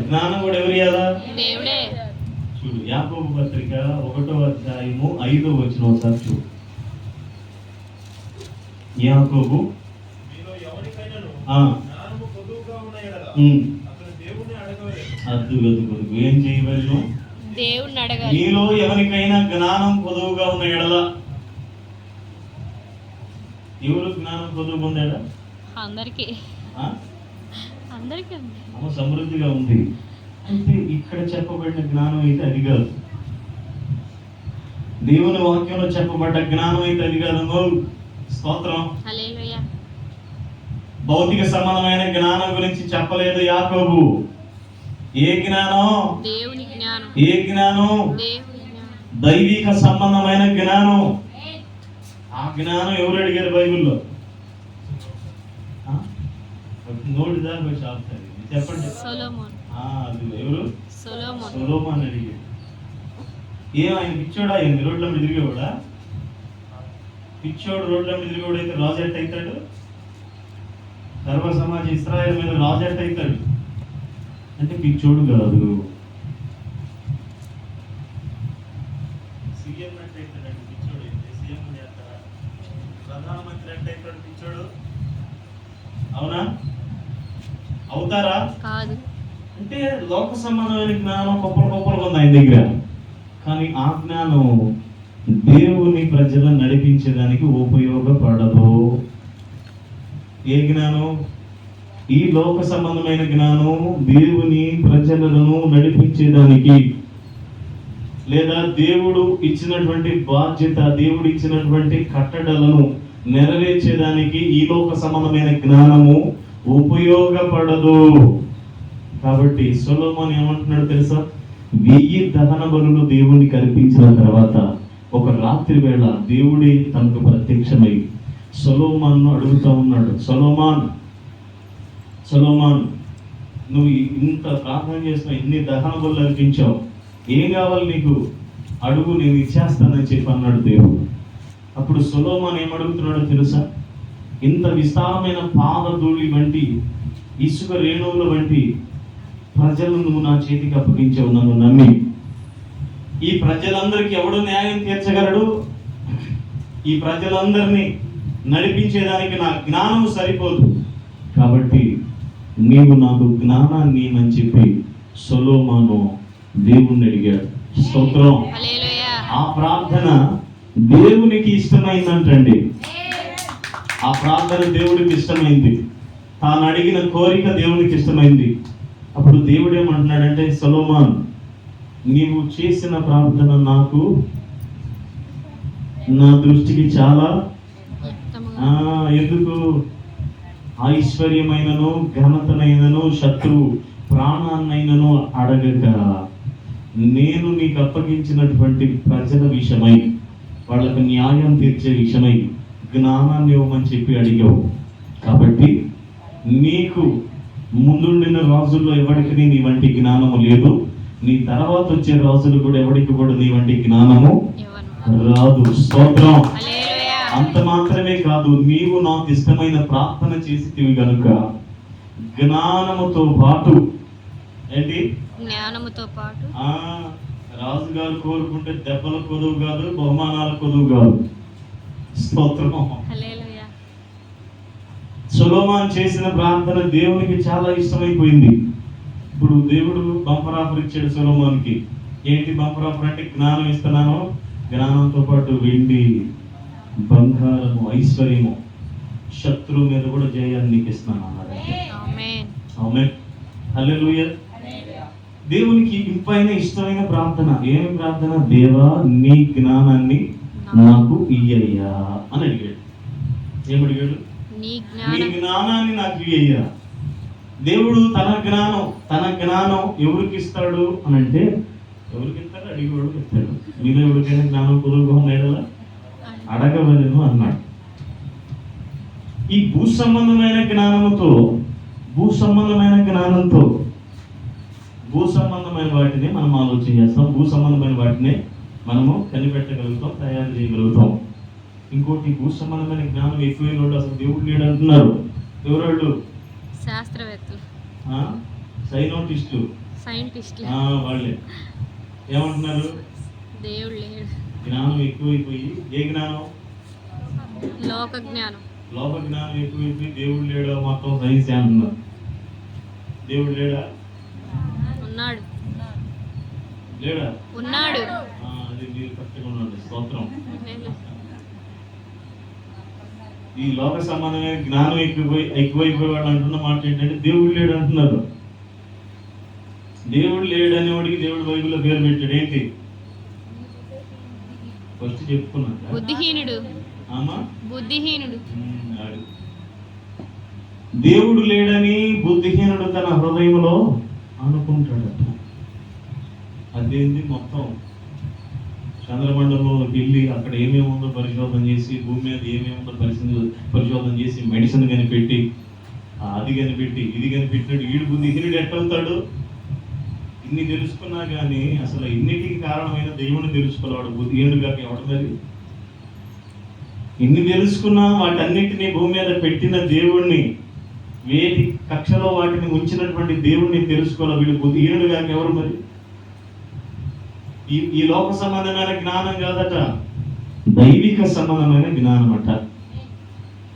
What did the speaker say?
జ్ఞానం కూడా ఎవరు దేవుడే. చూడు యాకోబు పత్రిక ఒకటో అధ్యాయము ఐదో వచ్చిన ఒకసారి చూడు. యాకోబు? అద్దు గదు కొడుకు. ఏం చేయవలను దేవుణ్ణి అడగాలి. మీలో ఎవరికైనా జ్ఞానం పొదువుగా ఉన్న ఎడల? ఎవరు జ్ఞానం పొదువుగా ఉందాడా అందరికి ఆ? అందరికి ఉంది ఆమె సమృద్ధిగా ఉంది. అయితే ఇక్కడ చెప్పబడిన జ్ఞానం అయితే అది కాదు. దేవుని వాక్యంలో చెప్పబడ్డ జ్ఞానం అయితే అది కాదమ్మో స్తోత్రం. భౌతిక సంబంధమైన జ్ఞానం గురించి చెప్పలేదు యాకోబు. ఏ జ్ఞానం? ఏ జ్ఞానం. దైవిక సంబంధమైన జ్ఞానం. ఆ జ్ఞానం ఎవరు అడిగారు బైబిల్లో? నోటి దాకా వచ్చి ఆపుతారు. చెప్పండి. సొలొమోన్. ఆ, అది ఎవరు? సొలొమోన్. సొలోమాన్ అడిగాడు. ఏం ఆయన పిచ్చోడా? ఆయన రోడ్ల మీద తిరిగేవాడా? పిచ్చోడు రోడ్ల మీద తిరిగేవాడు అయితే రాజు ఎట్ అవుతాడు? సర్వ సమాజ ఇస్రాయల్ మీద రాజు ఎట్ అవుతాడు? అంటే పిచ్చోడు కాదు. సీఎం ఎట్ అవుతాడు పిచ్చోడు అయితే సీఎం చేస్తాడా? ప్రధానమంత్రి ఎట్ అవుతాడు పిచ్చోడు? అవునా? అవుతారా? కాదు. అంటే లోక సంబంధమైన జ్ఞానం గొప్పలు గొప్పలు ఉంది ఆయన దగ్గర. కానీ ఆ జ్ఞానం దేవుని ప్రజలను నడిపించడానికి ఉపయోగపడదు. ఏ జ్ఞానం? ఈ లోక సంబంధమైన జ్ఞానం దేవుని ప్రజలను నడిపించేదానికి. లేదా దేవుడు ఇచ్చినటువంటి బాధ్యత దేవుడు ఇచ్చినటువంటి కట్టడలను నెరవేర్చేదానికి ఈ లోక సంబంధమైన జ్ఞానము ఉపయోగపడదు. కాబట్టి సొలోమోన్ ఏమంటున్నాడు తెలుసా? వెయ్యి దహన బలులు దేవుణ్ణి కల్పించిన తర్వాత ఒక రాత్రి వేళ దేవుడే తనకు ప్రత్యక్షమై సొలోమాన్ను అడుగుతా ఉన్నాడు. సొలోమాన్ సొలోమాన్ నువ్వు ఇంత ప్రార్థన చేసిన ఇన్ని దహన బలులు అర్పించావు. ఏం కావాలి నీకు? అడుగు నేను ఇచ్చేస్తానని చెప్పి అన్నాడు దేవుడు. అప్పుడు సొలోమాన్ ఏమడుగుతున్నాడో తెలుసా? ఇంత విస్తారమైన పాదధూళి వంటి ఇసుక రేణువుల వంటి ప్రజలను నువ్వు నా చేతికి అప్పగించావు నన్ను నమ్మి. ఈ ప్రజలందరికీ ఎవడు న్యాయం తీర్చగలడు? ఈ ప్రజలందరినీ నడిపించేదానికి నా జ్ఞానం సరిపోదు. కాబట్టి నీవు నాకు జ్ఞానాన్ని అని చెప్పి సొలోమాను దేవుణ్ణి అడిగాడు. స్తోత్రం. ఆ ప్రార్థన దేవునికి ఇష్టమైందంటండి. ఆ ప్రార్థన దేవుడికి ఇష్టమైంది. తాను అడిగిన కోరిక దేవునికి ఇష్టమైంది. అప్పుడు దేవుడు ఏమంటున్నాడంటే సలోమాన్ నీవు చేసిన ప్రార్థన నాకు నా దృష్టికి చాలా ఎందుకు? ఐశ్వర్యమైనను ఘనతనైనను శత్రువు ప్రాణాన్నైనను అడగక. నేను నీకు అప్పగించినటువంటి ప్రజల విషయమై వాళ్ళకు న్యాయం తీర్చే విషయమై జ్ఞానాన్ని ఇవ్వమని చెప్పి అడిగావు. కాబట్టి నీకు ముందుండిన రాజుల్లో ఎవరికి నీ వంటి జ్ఞానము లేదు. నీ తర్వాత వచ్చే రాజులు కూడా ఎవరికి కూడా నీ వంటి జ్ఞానము రాదు. స్తోత్రం. అంత మాత్రమే కాదు నీవు నాకు ఇష్టమైన ప్రార్థన చేసితివి గనుక జ్ఞానముతో పాటు ఏంటి? జ్ఞానముతో పాటు రాజుగారు కోరుకుంటే దెబ్బల కొదువు కాదు బహుమానాల కొదువు కాదు. సులోమాన్ చేసిన ప్రార్థన దేవునికి చాలా ఇష్టమైపోయింది. ఇప్పుడు దేవుడు బంపర్ ఆఫర్ ఇచ్చాడు సులోమాన్కి. ఏంటి బంపర్ ఆఫర్ అంటే జ్ఞానం ఇస్తున్నాను. జ్ఞానంతో పాటు వెండి బంగారము ఐశ్వర్యము శత్రువు మీద కూడా జయాన్ని నీకు ఇస్తున్నాను అన్నాడు. హల్లెలూయా. దేవునికి ఇంపైన ఇష్టమైన ప్రార్థన. ఏమి ప్రార్థన? దేవా నీ జ్ఞానాన్ని నాకు ఇయ్యయ్యా అని అడిగాడు. ఏమడిగాడు? నీ నీ జ్ఞానం. జ్ఞానాన్ని నాకు ఇయ్యయ్యా. దేవుడు తన జ్ఞానం తన జ్ఞానం ఎవరికి ఇస్తాడు అని అంటే ఎవరికి ఇస్తాడు? అడిగేవాడు ఇస్తాడు. మీలో ఎవరికైనా జ్ఞానం పొదుగుగా ఉన్నాడలా అడగవలను అన్నాడు. ఈ భూ సంబంధమైన జ్ఞానముతో భూ సంబంధమైన జ్ఞానంతో భూ సంబంధమైన వాటిని మనం ఆలోచన చేస్తాం. భూ సంబంధమైన వాటిని మనము కనిపెట్టగలుగుతాం తయారు చేయగలుగుతాం. ఇంకోటి భూ సంబంధమైన జ్ఞానం ఎక్కువైన వాళ్ళు అసలు దేవుడు లేడు అంటున్నారు. ఎవరోళ్ళు శాస్త్రవేత్తలు. ఆ? సైనోటిస్టు. సైంటిస్ట్లు. వాళ్ళే. ఏమంటున్నారు? దేవుడు లేడు. జ్ఞానం ఎక్కువైపోయి ఏ జ్ఞానం? లోక జ్ఞానం లోక జ్ఞానం ఎక్కువైపోయి దేవుడు లేడా మొత్తం సైన్స్ అంటున్నారు. దేవుడు లేడా? ఉన్నాడు. లేడా? ఉన్నాడు. మీరు కరెక్ట్గా స్తోత్రం. ఈ లోక సంబంధమైన జ్ఞానం ఎక్కువై ఎక్కువైపోయి వాళ్ళు అంటున్న మాట ఏంటంటే దేవుడు లేడు అంటున్నారు. దేవుడు లేడు అనేవాడికి దేవుడు బైబిల్లో పేరు పెట్టాడు. ఏంటి? ఫస్ట్ చెప్పుకున్నా. బుద్ధిహీనుడు. బుద్ధిహీనుడు. దేవుడు లేడని బుద్ధిహీనుడు తన హృదయంలో అనుకుంటాడట. అదేంది మొత్తం? చంద్రమండలంలో వెళ్ళి అక్కడ ఏమేమి ఉందో పరిశోధన చేసి భూమి మీద ఏమేమి ఉందో పరిశోధన పరిశోధన చేసి మెడిసిన్ కనిపెట్టి అది కనిపెట్టి ఇది కనిపెట్టినాడు. వీడు బుద్ధిహీనుడు ఎట్టవుతాడు ఇన్ని తెలుసుకున్నా కానీ అసలు ఇన్నిటికి కారణమైన దేవుని తెలుసుకోవాడు బుద్ధిహీనుడు కాక ఎవడు మరి? ఇన్ని తెలుసుకున్నా వాటన్నిటిని భూమి మీద పెట్టిన దేవుణ్ణి వేటి కక్షలో వాటిని ఉంచినటువంటి దేవుణ్ణి తెలుసుకోవాలి వీడు బుద్ధిహీనుడు కాక ఎవరు మరి? ఈ ఈ లోక సంబంధమైన జ్ఞానం కాదట. దైవిక సంబంధమైన జ్ఞానం అట